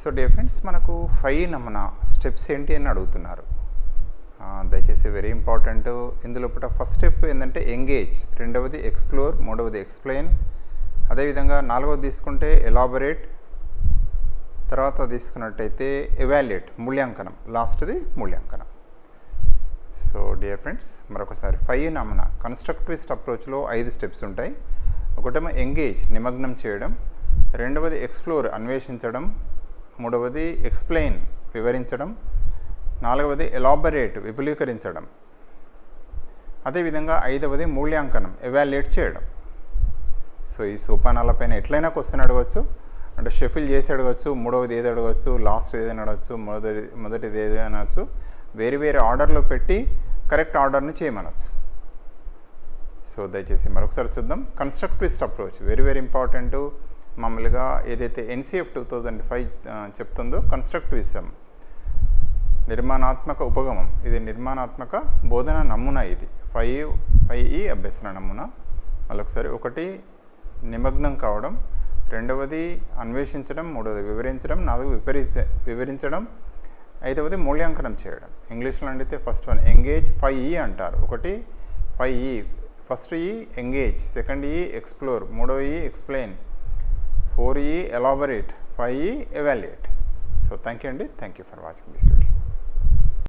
So dear friends మనకు five నమూనా steps ఏంటి అని అడుగుతున్నారు. దయచేసి వెరీ ఇంపార్టెంట్ ఇందులో పూట ఫస్ట్ స్టెప్ ఏంటంటే ఎంగేజ్ రెండవది ఎక్స్ప్లోర్ మూడవది ఎక్స్ప్లెయిన్ అదేవిధంగా నాలుగవది తీసుకుంటే ఎలాబొరేట్ తర్వాత తీసుకున్నట్టయితే ఎవాల్యుయేట్ మూల్యాంకనం. లాస్ట్ది మూల్యాంకనం. సో డియర్ ఫ్రెండ్స్ మరొకసారి ఫైవ్ నమూనా. కన్స్ట్రక్టివిస్ట్ అప్రోచ్లో ఐదు స్టెప్స్ ఉంటాయి. ఒకటేమో ఎంగేజ్ నిమగ్నం చేయడం. రెండవది ఎక్స్ప్లోర్ అన్వేషించడం. మూడవది ఎక్స్ప్లెయిన్ వివరించడం. నాలుగవది ఎలాబరేట్ విపులీకరించడం. అదేవిధంగా ఐదవది మూల్యాంకనం ఎవాల్యుయేట్ చేయడం. సో ఈ సోపానాలపైన ఎట్లయినా క్వశ్చన్ అడగవచ్చు అంటే షెఫిల్ చేసి అడగచ్చు మూడవది ఏది అడగచ్చు లాస్ట్ ఏదైనా అడగచ్చు మొదటి మొదటిది ఏదైనా అనొచ్చు వేరు వేరే ఆర్డర్లో పెట్టి కరెక్ట్ ఆర్డర్ని చేయమనొచ్చు. సో దయచేసి మరొకసారి చూద్దాం. Constructivist approach very very important మామూలుగా ఏదైతే ఎన్సిఎఫ్ టూ థౌజండ్ ఫైవ్ చెప్తుందో కన్స్ట్రక్టివిజం నిర్మాణాత్మక ఉపగమం. ఇది నిర్మాణాత్మక బోధన నమూనా ఇది. ఫైవ్ ఫైవ్ ఈ అభ్యసన నమూనా. మళ్ళొకసారి ఒకటి నిమగ్నం కావడం రెండవది అన్వేషించడం మూడవది వివరించడం నాలుగు విపరీచ వివరించడం ఐదవది మూల్యాంకనం చేయడం. ఇంగ్లీష్లో అంటే ఫస్ట్ వన్ ఎంగేజ్ ఫైవ్ ఈ అంటారు. ఒకటి five E first E engage second E explore మూడవ e, E explain 4E elaborate, 5E evaluate. So, thank you and thank you for watching this video.